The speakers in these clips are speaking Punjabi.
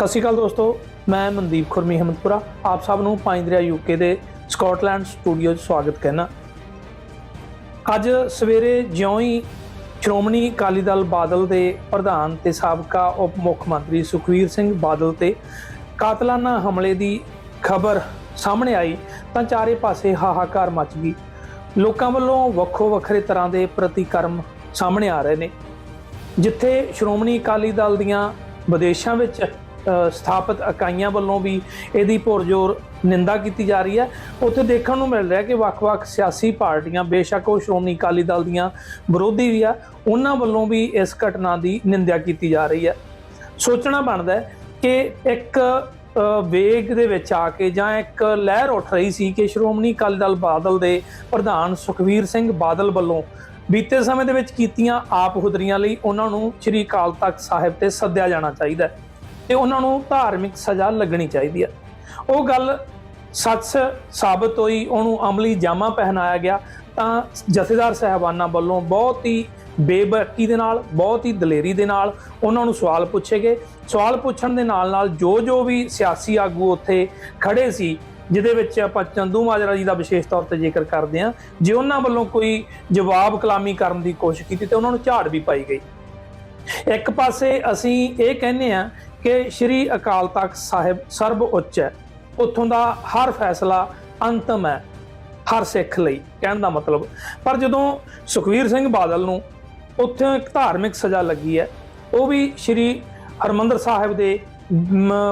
ਸਤਿ ਸ਼੍ਰੀ ਅਕਾਲ ਦੋਸਤੋ, ਮੈਂ ਮਨਦੀਪ ਖੁਰਮੀ ਹਮਦਪੁਰਾ ਆਪ ਸਭ ਨੂੰ ਪੰਜ ਦਰਿਆ ਯੂਕੇ ਦੇ ਸਕਾਟਲੈਂਡ ਸਟੂਡੀਓ 'ਚ ਸਵਾਗਤ ਕਰਨਾ। ਅੱਜ ਸਵੇਰੇ ਜਿਉਂ ਹੀ ਸ਼੍ਰੋਮਣੀ ਅਕਾਲੀ ਦਲ ਬਾਦਲ ਦੇ ਪ੍ਰਧਾਨ ਤੇ ਸਾਬਕਾ ਉਪ ਮੁੱਖ ਮੰਤਰੀ ਸੁਖਵੀਰ ਸਿੰਘ ਬਾਦਲ ਤੇ ਕਾਤਲਾਨਾ ਹਮਲੇ ਦੀ ਖਬਰ ਸਾਹਮਣੇ ਆਈ ਤਾਂ ਚਾਰੇ ਪਾਸੇ ਹਾਹਾਕਾਰ ਮਚ ਗਈ। ਲੋਕਾਂ ਵੱਲੋਂ ਵੱਖੋ ਵੱਖਰੇ ਤਰ੍ਹਾਂ ਦੇ ਪ੍ਰਤੀਕਰਮ ਸਾਹਮਣੇ ਆ ਰਹੇ ਨੇ। ਜਿੱਥੇ ਸ਼੍ਰੋਮਣੀ ਅਕਾਲੀ ਦਲ ਦੀਆਂ ਵਿਦੇਸ਼ਾਂ ਵਿੱਚ ਸਥਾਪਿਤ ਇਕਾਈਆਂ ਵੱਲੋਂ ਵੀ ਇਹਦੀ ਪੁਰਜੋਰ ਨਿੰਦਾ ਕੀਤੀ ਜਾ ਰਹੀ ਹੈ। ਉੱਥੇ ਦੇਖਣ ਨੂੰ ਮਿਲ ਰਿਹਾ ਕਿ ਵੱਖ-ਵੱਖ ਸਿਆਸੀ ਪਾਰਟੀਆਂ, ਬੇਸ਼ੱਕ ਉਹ ਸ਼੍ਰੋਮਣੀ ਅਕਾਲੀ ਦਲ ਦੀਆਂ ਵਿਰੋਧੀ ਵੀ ਆ, ਉਹਨਾਂ ਵੱਲੋਂ ਵੀ ਇਸ ਘਟਨਾ ਦੀ ਨਿੰਦਿਆ ਕੀਤੀ ਜਾ ਰਹੀ ਹੈ। ਸੋਚਣਾ ਬਣਦਾ ਹੈ ਕਿ ਇੱਕ ਵੇਗ ਦੇ ਵਿੱਚ ਆ ਕੇ ਜਾਂ ਇੱਕ ਲਹਿਰ ਉੱਠ ਰਹੀ ਸੀ ਕਿ ਸ਼੍ਰੋਮਣੀ ਅਕਾਲੀ ਦਲ ਬਾਦਲ ਦੇ ਪ੍ਰਧਾਨ ਸੁਖਵੀਰ ਸਿੰਘ ਬਾਦਲ ਵੱਲੋਂ ਬੀਤੇ ਸਮੇਂ ਦੇ ਵਿੱਚ ਕੀਤੀਆਂ ਆਪ ਹੁਦਰੀਆਂ ਲਈ ਉਹਨਾਂ ਨੂੰ ਸ੍ਰੀ ਅਕਾਲ ਤਖਤ ਸਾਹਿਬ ਤੇ ਸੱਦਿਆ ਜਾਣਾ ਚਾਹੀਦਾ ਹੈ। ਤੇ ਉਹਨਾਂ ਨੂੰ ਧਾਰਮਿਕ ਸਜ਼ਾ ਲੱਗਣੀ ਚਾਹੀਦੀ ਹੈ। ਉਹ ਗੱਲ ਸੱਚ ਸਾਬਤ ਹੋਈ, ਉਹਨੂੰ ਅਮਲੀ ਜਾਮਾ ਪਹਿਨਾਇਆ ਗਿਆ ਤਾਂ ਜਥੇਦਾਰ ਸਹਿਬਾਨਾਂ ਵੱਲੋਂ ਬਹੁਤ ਹੀ ਬੇਬਕੀ ਦੇ ਨਾਲ, ਬਹੁਤ ਹੀ ਦਲੇਰੀ ਦੇ ਨਾਲ ਉਹਨਾਂ ਨੂੰ ਸਵਾਲ ਪੁੱਛੇ ਗਏ। ਸਵਾਲ ਪੁੱਛਣ ਦੇ ਨਾਲ ਨਾਲ ਜੋ ਜੋ ਵੀ ਸਿਆਸੀ ਆਗੂ ਉੱਥੇ ਖੜੇ ਸੀ, ਜਿਹਦੇ ਵਿੱਚ ਆਪਾਂ ਚੰਦੂ ਮਾਜਰਾ ਜੀ ਦਾ ਵਿਸ਼ੇਸ਼ ਤੌਰ ਤੇ ਜ਼ਿਕਰ ਕਰਦੇ ਹਾਂ, ਜੇ ਉਹਨਾਂ ਵੱਲੋਂ ਕੋਈ ਜਵਾਬ ਕਲਾਮੀ ਕਰਨ ਦੀ ਕੋਸ਼ਿਸ਼ ਕੀਤੀ ਤੇ ਉਹਨਾਂ ਨੂੰ ਝਾੜ ਵੀ ਪਾਈ ਗਈ। ਇੱਕ ਪਾਸੇ ਅਸੀਂ ਇਹ ਕਹਿੰਦੇ ਆ ਕਿ ਸ੍ਰੀ ਅਕਾਲ ਤਖਤ ਸਾਹਿਬ ਸਰਬ ਉੱਚ ਹੈ। ਉੱਥੋਂ ਦਾ ਹਰ ਫੈਸਲਾ ਅੰਤਮ ਹੈ, ਹਰ ਸਿੱਖ ਲਈ, ਕਹਿਣ ਦਾ ਮਤਲਬ। ਪਰ ਜਦੋਂ ਸੁਖਵੀਰ ਸਿੰਘ ਬਾਦਲ ਨੂੰ ਉੱਥੇ ਇੱਕ ਧਾਰਮਿਕ ਸਜ਼ਾ ਲੱਗੀ ਹੈ, ਉਹ ਵੀ ਸ੍ਰੀ ਹਰਮੰਦਰ ਸਾਹਿਬ ਦੇ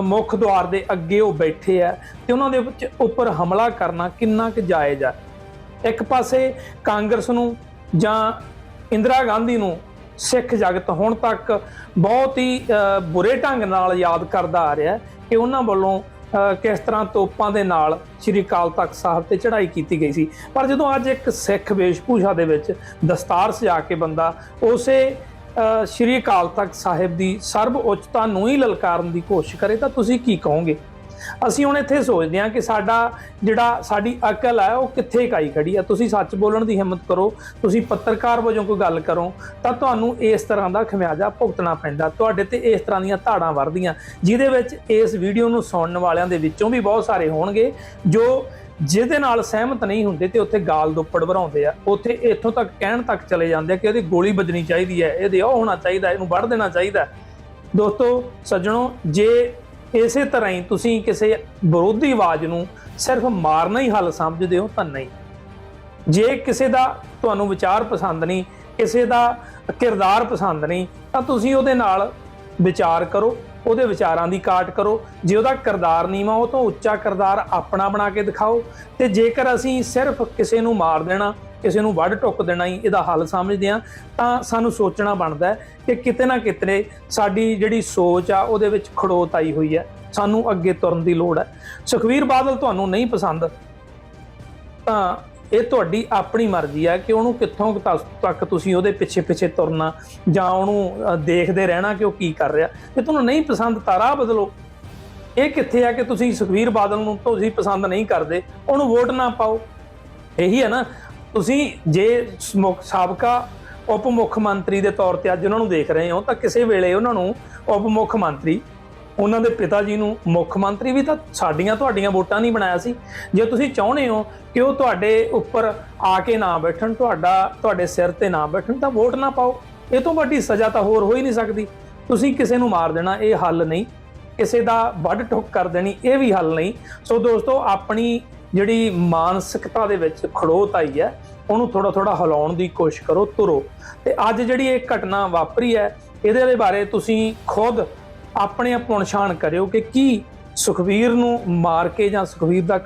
ਮੁੱਖ ਦੁਆਰ ਦੇ ਅੱਗੇ ਉਹ ਬੈਠੇ ਆ ਤੇ ਉਹਨਾਂ ਦੇ ਉੱਪਰ ਹਮਲਾ ਕਰਨਾ ਕਿੰਨਾ ਕੁ ਜਾਇਜ਼ ਹੈ। ਇੱਕ ਪਾਸੇ ਕਾਂਗਰਸ ਨੂੰ ਜਾਂ ਇੰਦਰਾ ਗਾਂਧੀ ਨੂੰ ਸਿੱਖ ਜਗਤ ਹੁਣ ਤੱਕ ਬਹੁਤ ਹੀ ਬੁਰੇ ਢੰਗ ਨਾਲ ਯਾਦ ਕਰਦਾ ਆ ਰਿਹਾ ਕਿ ਉਹਨਾਂ ਵੱਲੋਂ ਕਿਸ ਤਰ੍ਹਾਂ ਤੋਪਾਂ ਦੇ ਨਾਲ ਸ੍ਰੀ ਅਕਾਲ ਤਖਤ ਸਾਹਿਬ ਤੇ ਚੜ੍ਹਾਈ ਕੀਤੀ ਗਈ ਸੀ। ਪਰ ਜਦੋਂ ਅੱਜ ਇੱਕ ਸਿੱਖ ਵੇਸ਼ਭੂਸ਼ਾ ਦੇ ਵਿੱਚ ਦਸਤਾਰ ਸਜਾ ਕੇ ਬੰਦਾ ਉਸੇ ਸ੍ਰੀ ਅਕਾਲ ਤਖਤ ਸਾਹਿਬ ਦੀ ਸਰਬ ਉੱਚਤਾ ਨੂੰ ਹੀ ਲਲਕਾਰਨ ਦੀ ਕੋਸ਼ਿਸ਼ ਕਰੇ, ਤਾਂ ਤੁਸੀਂ ਕੀ ਕਹੋਗੇ? ਅਸੀਂ ਹੁਣ ਇੱਥੇ ਸੋਚਦੇ ਹਾਂ ਕਿ ਸਾਡਾ ਜਿਹੜਾ ਸਾਡੀ ਅਕਲ ਹੈ ਉਹ ਕਿੱਥੇ ਇਕਾਈ ਖੜੀ ਹੈ ਤੁਸੀਂ ਸੱਚ ਬੋਲਣ ਦੀ ਹਿੰਮਤ ਕਰੋ, ਤੁਸੀਂ ਪੱਤਰਕਾਰ ਵਜੋਂ ਕੋਈ ਗੱਲ ਕਰੋ, ਤਾਂ ਤੁਹਾਨੂੰ ਇਸ ਤਰ੍ਹਾਂ ਦਾ ਖਮਿਆਜਾ ਭੁਗਤਣਾ ਪੈਂਦਾ। ਤੁਹਾਡੇ ਤੇ ਇਸ ਤਰ੍ਹਾਂ ਦੀਆਂ ਧਾੜਾਂ ਵਰਦੀਆਂ ਜਿਹਦੇ ਵਿੱਚ ਇਸ ਵੀਡੀਓ ਨੂੰ ਸੁਣਨ ਵਾਲਿਆਂ ਦੇ ਵਿੱਚੋਂ ਵੀ ਬਹੁਤ ਸਾਰੇ ਹੋਣਗੇ, ਜੋ ਜਿਹਦੇ ਨਾਲ ਸਹਿਮਤ ਨਹੀਂ ਹੁੰਦੇ ਤੇ ਉੱਥੇ ਗਾਲ ਦੁੱਪੜ ਭਰਾਉਂਦੇ ਆ। ਉੱਥੇ ਇੱਥੋਂ ਤੱਕ, ਕਹਿਣ ਤੱਕ ਚਲੇ ਜਾਂਦੇ ਆ ਕਿ ਇਹਦੀ ਗੋਲੀ ਵੱਜਣੀ ਚਾਹੀਦੀ ਹੈ। ਇਹਦੇ ਉਹ ਹੋਣਾ ਚਾਹੀਦਾ, ਇਹਨੂੰ ਵੱਢ ਦੇਣਾ ਚਾਹੀਦਾ। ਦੋਸਤੋ, ਸੱਜਣੋ, ਜੇ ਇਸੇ ਤਰ੍ਹਾਂ ਹੀ ਤੁਸੀਂ ਕਿਸੇ ਵਿਰੋਧੀ ਆਵਾਜ਼ ਨੂੰ ਸਿਰਫ ਮਾਰਨਾ ਹੀ ਹੱਲ ਸਮਝਦੇ ਹੋ ਤਾਂ ਨਹੀਂ। ਜੇ ਕਿਸੇ ਦਾ ਤੁਹਾਨੂੰ ਵਿਚਾਰ ਪਸੰਦ ਨਹੀਂ, ਕਿਸੇ ਦਾ ਕਿਰਦਾਰ ਪਸੰਦ ਨਹੀਂ, ਤਾਂ ਤੁਸੀਂ ਉਹਦੇ ਨਾਲ ਵਿਚਾਰ ਕਰੋ, ਉਹਦੇ ਵਿਚਾਰਾਂ ਦੀ ਕਾਟ ਕਰੋ। ਜੇ ਉਹਦਾ ਕਿਰਦਾਰ ਨੀਵਾਂ ਉਹ ਤੋਂ ਉੱਚਾ ਕਿਰਦਾਰ ਆਪਣਾ ਬਣਾ ਕੇ ਦਿਖਾਓ। ਤੇ ਜੇਕਰ ਅਸੀਂ ਸਿਰਫ ਕਿਸੇ ਨੂੰ ਮਾਰ ਦੇਣਾ ਕਿਸੇ ਨੂੰ ਵੱਢ ਟੁੱਕ ਦੇਣਾ ਹੀ ਇਹਦਾ ਹੱਲ ਸਮਝਦੇ ਆ ਤਾਂ ਸਾਨੂੰ ਸੋਚਣਾ ਬਣਦਾ ਕਿ ਕਿਤੇ ਨਾ ਕਿਤੇ ਸਾਡੀ ਜਿਹੜੀ ਸੋਚ ਆ, ਉਹਦੇ ਵਿੱਚ ਖੜੋਤ ਆਈ ਹੋਈ ਹੈ। ਸਾਨੂੰ ਅੱਗੇ ਤੁਰਨ ਦੀ ਲੋੜ ਹੈ। ਸੁਖਵੀਰ ਬਾਦਲ ਤੁਹਾਨੂੰ ਨਹੀਂ ਪਸੰਦ? ਤਾਂ ਇਹ ਤੁਹਾਡੀ ਆਪਣੀ ਮਰਜ਼ੀ ਆ ਕਿ ਉਹਨੂੰ ਕਿੱਥੋਂ ਤੱਕ- ਤੱਕ ਤੁਸੀਂ ਉਹਦੇ ਪਿੱਛੇ ਪਿੱਛੇ ਤੁਰਨਾ ਜਾਂ ਉਹਨੂੰ ਦੇਖਦੇ ਰਹਿਣਾ ਕਿ ਉਹ ਕੀ ਕਰ ਰਿਹਾ। ਜੇ ਤੁਹਾਨੂੰ ਨਹੀਂ ਪਸੰਦ, ਤਾਰਾ ਬਦਲੋ। ਇਹ ਕਿੱਥੇ ਆ ਕਿ ਤੁਸੀਂ ਸੁਖਵੀਰ ਬਾਦਲ ਨੂੰ ਤੁਸੀਂ ਪਸੰਦ ਨਹੀਂ ਕਰਦੇ, ਉਹਨੂੰ ਵੋਟ ਨਾ ਪਾਓ। ਇਹੀ ਹੈ ਨਾ ਤੁਸੀਂ ਜੇ ਮੁੱਖ- ਸਾਬਕਾ ਉਪ ਮੁੱਖ ਮੰਤਰੀ ਦੇ ਤੌਰ ਤੇ ਅੱਜ ਉਹਨਾਂ ਨੂੰ ਦੇਖ ਰਹੇ ਹੋ, ਤਾਂ ਕਿਸੇ ਵੇਲੇ ਉਹਨਾਂ ਨੂੰ ਉਪ ਮੁੱਖ ਮੰਤਰੀ, ਉਹਨਾਂ ਦੇ ਪਿਤਾ ਜੀ ਨੂੰ ਮੁੱਖ ਮੰਤਰੀ ਵੀ ਤਾਂ ਸਾਡੀਆਂ ਤੁਹਾਡੀਆਂ ਵੋਟਾਂ ਨਹੀਂ ਬਣਾਇਆ ਸੀ। ਜੇ ਤੁਸੀਂ ਚਾਹੁੰਦੇ ਹੋ ਕਿ ਉਹ ਤੁਹਾਡੇ ਉੱਪਰ ਆ ਕੇ ਨਾ ਬੈਠਣ, ਤੁਹਾਡਾ ਤੁਹਾਡੇ ਸਿਰ ਤੇ ਨਾ ਬੈਠਣ, ਤਾਂ ਵੋਟ ਨਾ ਪਾਓ। ਇਹ ਤੋਂ ਵੱਡੀ ਸਜ਼ਾ ਤਾਂ ਹੋਰ ਹੋ ਹੀ ਨਹੀਂ ਸਕਦੀ। ਤੁਸੀਂ ਕਿਸੇ ਨੂੰ ਮਾਰ ਦੇਣਾ, ਇਹ ਹੱਲ ਨਹੀਂ। ਕਿਸੇ ਦਾ ਵੱਢ ਠੁੱਕ ਕਰ ਦੇਣੀ, ਇਹ ਵੀ ਹੱਲ ਨਹੀਂ। ਸੋ ਦੋਸਤੋ, ਆਪਣੀ ਜਿਹੜੀ ਮਾਨਸਿਕਤਾ ਦੇ ਵਿੱਚ ਖੜੋਤ ਆਈ ਹੈ, ਉਹਨੂੰ ਥੋੜਾ ਥੋੜਾ ਹਿਲਾਉਣ ਦੀ ਕੋਸ਼ਿਸ਼ ਕਰੋ, ਤੁਰੋ। ਤੇ ਅੱਜ ਜਿਹੜੀ ਇਹ ਘਟਨਾ ਵਾਪਰੀ ਹੈ, ਇਹਦੇ ਦੇ ਬਾਰੇ ਤੁਸੀਂ ਖੁਦ ਆਪਣੇ ਆਪ ਪਛਾਣ ਕਰਿਓ ਕਿ ਕੀ ਸੁਖਵੀਰ ਨੂੰ ਮਾਰ ਕੇ ਜਾਂ ਸੁਖਵੀਰ ਦਾ